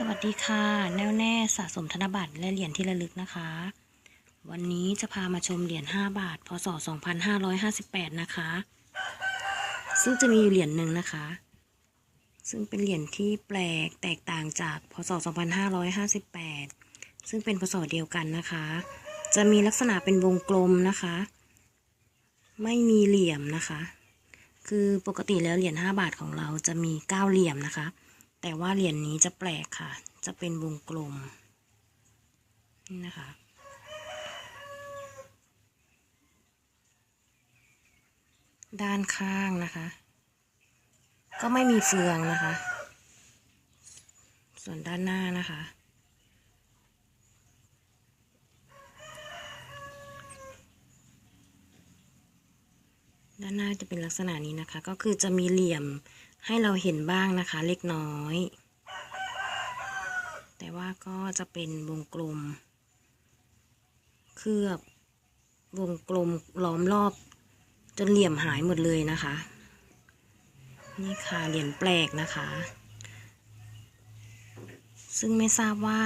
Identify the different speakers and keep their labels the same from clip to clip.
Speaker 1: สวัสดีค่ะ แน่วแน่สะสมธนบัตรและเหรียญที่ระลึกนะคะ วันนี้จะพามาชมเหรียญ5บาท พศ 2558 นะคะ ซึ่งจะมีอยู่เหรียญหนึ่งนะคะ ซึ่งเป็นเหรียญที่แปลกแตกต่างจากพศ 2558 ซึ่งเป็นพศเดียวกันนะคะ จะมีลักษณะเป็นวงกลมนะคะ ไม่มีเหลี่ยมนะคะ คือปกติแล้วเหรียญ5บาทของเราจะมี 9 เหลี่ยมนะคะ แต่ว่าเหรียญนี้จะแปลกค่ะ จะเป็นวงกลมนี่นะคะ ด้านข้างนะคะ ก็ไม่มีเฟืองนะคะ ส่วนด้านหน้านะคะด้านหน้าจะเป็นลักษณะนี้นะคะ ก็คือจะมีเหลี่ยม ให้เราเห็นบ้างนะคะเล็กน้อย แต่ว่าก็จะเป็นวงกลม เคลือบวงกลมล้อมรอบ จนเหลี่ยมหายหมดเลยนะคะ นี่ค่ะเหรียญแปลกนะคะ ซึ่งไม่ทราบว่า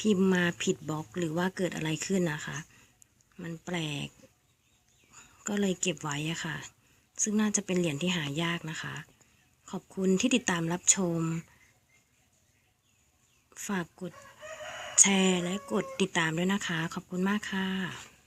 Speaker 1: พิมพ์มาผิดบล็อกหรือว่าเกิดอะไรขึ้นนะคะ มันแปลก ก็เลยเก็บไว้อะค่ะ ซึ่งน่าจะเป็นเหรียญที่หายากนะคะ ขอบคุณที่ติดตามรับชม ฝากกดแชร์และกดติดตามด้วยนะคะ ขอบคุณมากค่ะ